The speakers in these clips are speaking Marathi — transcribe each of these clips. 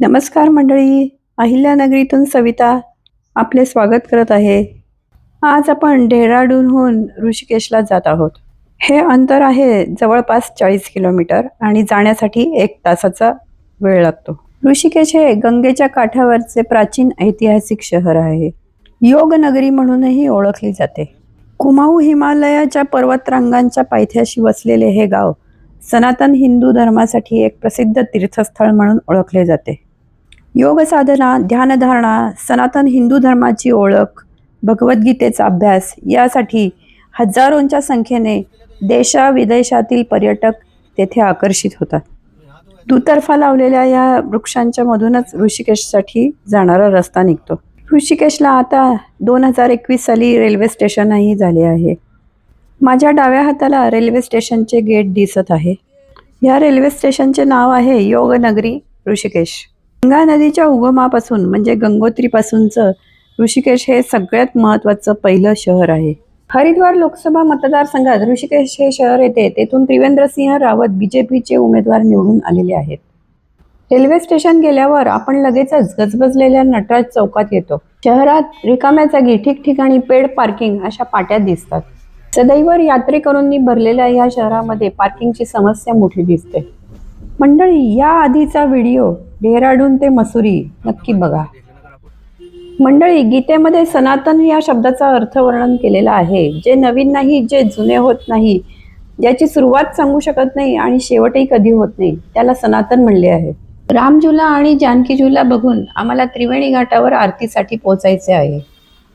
नमस्कार मंडळी अहिल्यानगरीतून सविता आपले स्वागत करत आहे. आज आपण डेहराडूनहून ऋषिकेशला जात आहोत. हे अंतर आहे जवळपास चाळीस किलोमीटर आणि जाण्यासाठी एक तासाचा वेळ लागतो. ऋषिकेश हे गंगेच्या काठावरचे प्राचीन ऐतिहासिक शहर आहे. योग नगरी म्हणूनही ओळखली जाते. कुमाऊ हिमालयाच्या पर्वतरांगांच्या पायथ्याशी वसलेले हे गाव सनातन हिंदू धर्मासाठी एक प्रसिद्ध तीर्थस्थळ म्हणून ओळखले जाते. योग साधना ध्यानधारणा सनातन हिंदू धर्माची ओळख भगवद्गीतेचा अभ्यास यासाठी हजारोंच्या संख्येने देशाविदेशातील पर्यटक तेथे आकर्षित होतात. दुतर्फा लावलेल्या या वृक्षांच्या मधूनच ऋषिकेशसाठी जाणारा रस्ता निघतो. ऋषिकेशला आता दोन हजार एकवीस साली रेल्वे स्टेशनही झाले आहे. माझ्या डाव्या हाताला रेल्वे स्टेशनचे गेट दिसत आहे. या रेल्वे स्टेशनचे नाव आहे योगनगरी ऋषिकेश. गंगा नदीच्या उगमापासून म्हणजे गंगोत्रीपासूनचं ऋषिकेश हे सगळ्यात महत्त्वाचं पहिलं शहर आहे. हरिद्वार लोकसभा मतदारसंघात ऋषिकेश हे शहर येते तेथून त्रिवेंद्रसिंह रावत बीजेपीचे उमेदवार निवडून आलेले आहेत. रेल्वे स्टेशन गेल्यावर आपण लगेचच गजबजलेल्या नटराज चौकात येतो. शहरात रिकाम्या जागी ठिकठिकाणी पेड पार्किंग अशा पाट्या दिसतात. सदैवर यात्रेकरूंनी भरलेल्या या शहरामध्ये पार्किंगची समस्या मोठी दिसते. मंडळी या आधीचा व्हिडिओ डेहराडून ते मसुरी. नक्की बघा. मंडळी गीतेमध्ये सनातन या शब्दाचा अर्थ वर्णन केलेला आहे. जे नवीन नाही जे जुने होत नाही ज्याची सुरुवात सांगू शकत नाही आणि शेवटही कधी होत नाही त्याला सनातन म्हणले आहे. रामझुला आणि जानकीजूला बघून आम्हाला त्रिवेणी घाटावर आरतीसाठी पोहोचायचे आहे.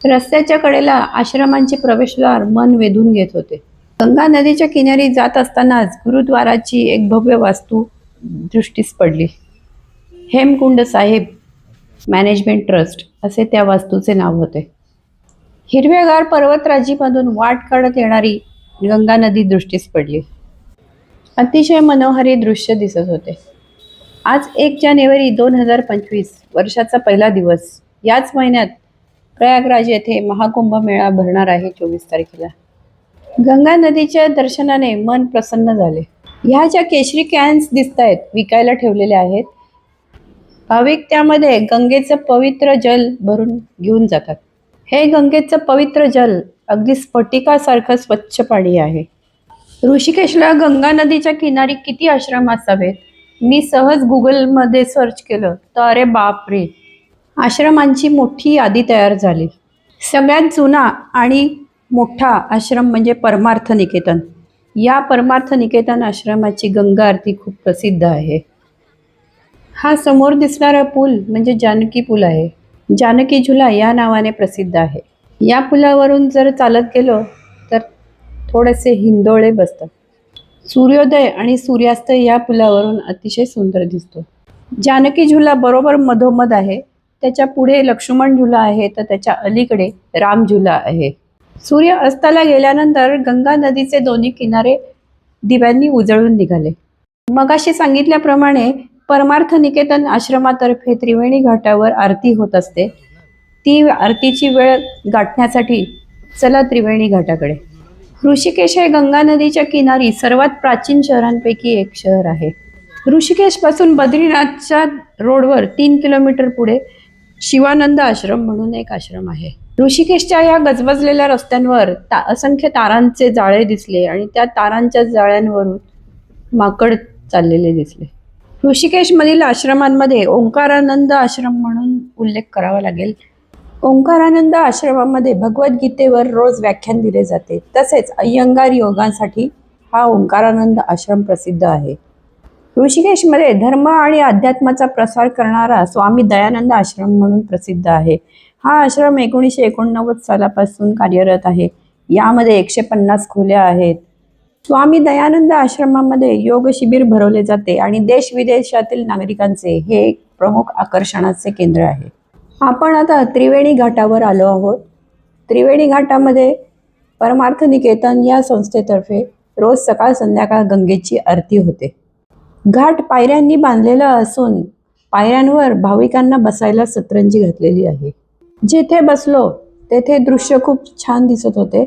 रस्त्याच्या कडेला आश्रमांचे प्रवेशद्वार मन वेधून घेत होते. गंगा नदीच्या किनारी जात असतानाच गुरुद्वाराची एक भव्य वास्तू दृष्टीस पडली. हेमकुंड साहेब मॅनेजमेंट ट्रस्ट असे त्या वास्तूचे नाव होते. हिरव्यागार पर्वतराजीमधून वाट काढत येणारी गंगा नदी दृष्टीस पडली. अतिशय मनोहारी दृश्य दिसत होते. आज एक जानेवारी दोन हजार पंचवीस वर्षाचा पहिला दिवस. याच महिन्यात प्रयागराज येथे महाकुंभ मेळा भरणार आहे चोवीस तारखेला. गंगा नदीच्या दर्शनाने मन प्रसन्न झाले. ह्या ज्या केशरी कॅन्स दिसत आहेत विकायला ठेवलेल्या आहेत भाविक त्यामध्ये गंगेचं पवित्र जल भरून घेऊन जातात. हे गंगेचं पवित्र जल अगदी स्फटिकासारखं स्वच्छ पाणी आहे. ऋषिकेशला गंगा नदीच्या किनारी किती आश्रम असावेत? मी सहज गुगलमध्ये सर्च केलं तर अरे बापरे! आश्रमांची मोठी यादी तयार झाली. सगळ्यात जुना आणि मोठा आश्रम म्हणजे परमार्थ निकेतन या परमार्थ निकेतन आश्रमाची गंगा आरती खूप प्रसिद्ध आहे. हा समोर दिसणारा पूल म्हणजे जानकी पूल आहे. जानकी झुला या नावाने प्रसिद्ध आहे. या पुलावरून जर चालत गेलो तर थोडेसे हिंदोळे बसतात. सूर्योदय आणि सूर्यास्त या पुलावरून अतिशय सुंदर दिसतो. जानकी झुला बरोबर मधोमध आहे. त्याच्या पुढे लक्ष्मण झुला आहे तर त्याच्या अलीकडे राम झुला आहे. सूर्य अस्ताला गेल्यानंतर गंगा नदीचे दोन्ही किनारे दिव्यांनी उजळून निघाले. मगाशी सांगितल्याप्रमाणे परमार्थ निकेतन आश्रमातर्फे त्रिवेणी घाटावर आरती होत असते. ती आरतीची वेळ गाठण्यासाठी चला त्रिवेणी घाटाकडे. ऋषिकेश हे गंगा नदीच्या किनारी सर्वात प्राचीन शहरांपैकी एक शहर आहे. ऋषिकेशपासून बद्रीनाथच्या रोडवर तीन किलोमीटर पुढे शिवानंद आश्रम म्हणून एक आश्रम आहे. ऋषिकेशच्या या गजबजलेल्या रस्त्यांवर ता असंख्य तारांचे जाळे दिसले आणि त्या तारांच्या जाळ्यांवरून माकड चाललेले दिसले. ऋषिकेशमधील आश्रमांमध्ये ओंकारानंद आश्रम म्हणून उल्लेख करावा लागेल. ओंकारानंद आश्रमामध्ये भगवद्गीतेवर रोज व्याख्यान दिले जाते. तसेच अय्यंगार योगांसाठी हा ओंकारानंद आश्रम प्रसिद्ध आहे. ऋषिकेशमध्ये धर्म आणि अध्यात्माचा प्रसार करणारा स्वामी दयानंद आश्रम म्हणून प्रसिद्ध आहे. हा आश्रम एकोणीसशे एकोणनव्वद सालापासून कार्यरत आहे. यामध्ये एकशे पन्नास खोल्या आहेत. स्वामी दयानंद आश्रमामध्ये योग शिबिर भरवले जाते आणि देश विदेशातील नागरिकांचे हे एक प्रमुख आकर्षणाचे केंद्र आहे. आपण आता त्रिवेणी घाटावर आलो आहोत. त्रिवेणी घाटामध्ये परमार्थ निकेतन या संस्थेतर्फे रोज सकाळ संध्याकाळ गंगेची आरती होते. घाट पायऱ्यांनी बांधलेला असून पायऱ्यांवर भाविकांना बसायला सतरंजी घातलेली आहे. जेथे बसलो तेथे दृश्य खूप छान दिसत होते.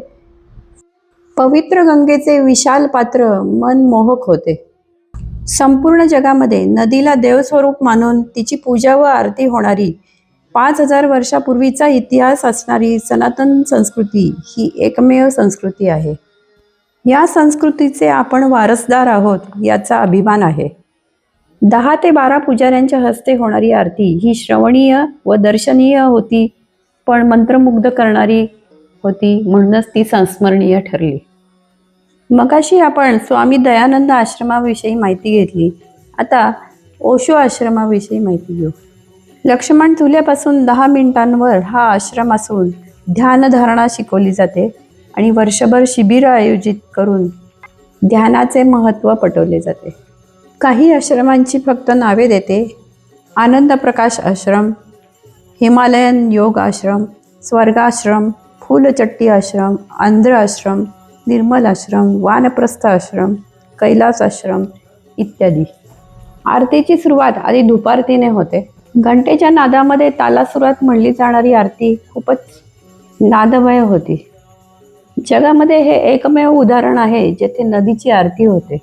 पवित्र गंगेचे विशाल पात्र मनमोहक होते. संपूर्ण जगामध्ये नदीला देवस्वरूप मानून तिची पूजा व आरती होणारी पाच हजार वर्षापूर्वीचा इतिहास असणारी सनातन संस्कृती ही एकमेव संस्कृती आहे. या संस्कृतीचे आपण वारसदार आहोत याचा अभिमान आहे. दहा ते बारा पुजाऱ्यांच्या हस्ते होणारी आरती ही श्रवणीय व दर्शनीय होती पण मंत्रमुग्ध करणारी होती म्हणूनच ती संस्मरणीय ठरली. मगाशी आपण स्वामी दयानंद आश्रमाविषयी माहिती घेतली. आता ओशो आश्रमाविषयी माहिती घेऊ. लक्ष्मण झुल्यापासून दहा मिनिटांवर हा आश्रम असून ध्यानधारणा शिकवली जाते आणि वर्षभर शिबिरं आयोजित करून ध्यानाचे महत्त्व पटवले जाते. काही आश्रमांची फक्त नावे देते. आनंद प्रकाश आश्रम हिमालयन योग आश्रम स्वर्गाश्रम फुलचट्टी आश्रम आंध्र आश्रम निर्मल आश्रम वानप्रस्थ आश्रम कैलास आश्रम इत्यादी. आरतीची सुरुवात आधी धुपारतीने होते. घंटेच्या नादामध्ये तालासुरात म्हणली जाणारी आरती खूपच नादमय होती. जगामध्ये हे एकमेव उदाहरण आहे जेथे नदीची आरती होते.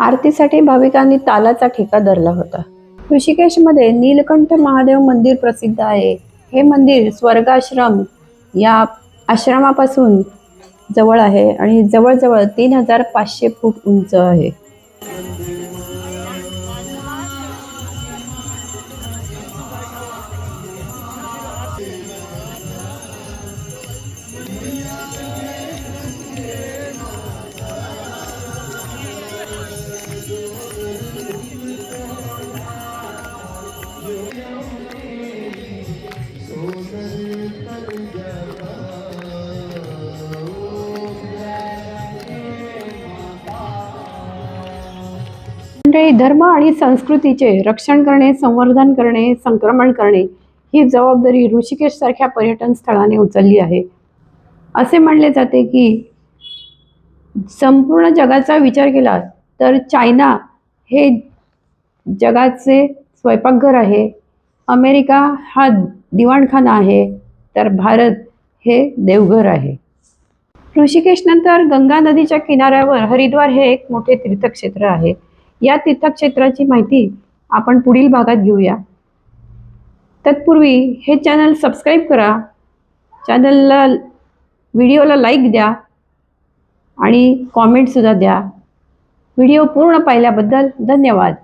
आरतीसाठी भाविकांनी तालाचा ठेका धरला होता. ऋषिकेशमध्ये नीलकंठ महादेव मंदिर प्रसिद्ध आहे. हे मंदिर स्वर्गाश्रम या आश्रमापासून जवळ आहे आणि जवळजवळ तीन हजार पाचशे फूट उंच आहे. मंडळी धर्म आणि संस्कृतीचे रक्षण करणे संवर्धन करणे संक्रमण करणे ही जबाबदारी ऋषिकेशसारख्या पर्यटन स्थळाने उचलली आहे. असे म्हणले जाते की संपूर्ण जगाचा विचार केला तर चायना हे जगाचे स्वयंपाकघर आहे. अमेरिका हा दिवाणखाना आहे तर भारत हे देवघर आहे. ऋषिकेशनंतर गंगा नदीच्या किनाऱ्यावर हरिद्वार हे एक मोठे तीर्थक्षेत्र आहे. या तीर्थक्षेत्राची माहिती आपण पुढील भागात घेऊया. तत्पूर्वी हे चॅनल सबस्क्राईब करा. चॅनलला व्हिडिओला लाईक द्या आणि कॉमेंटसुद्धा द्या. व्हिडिओ पूर्ण पाहिल्याबद्दल धन्यवाद.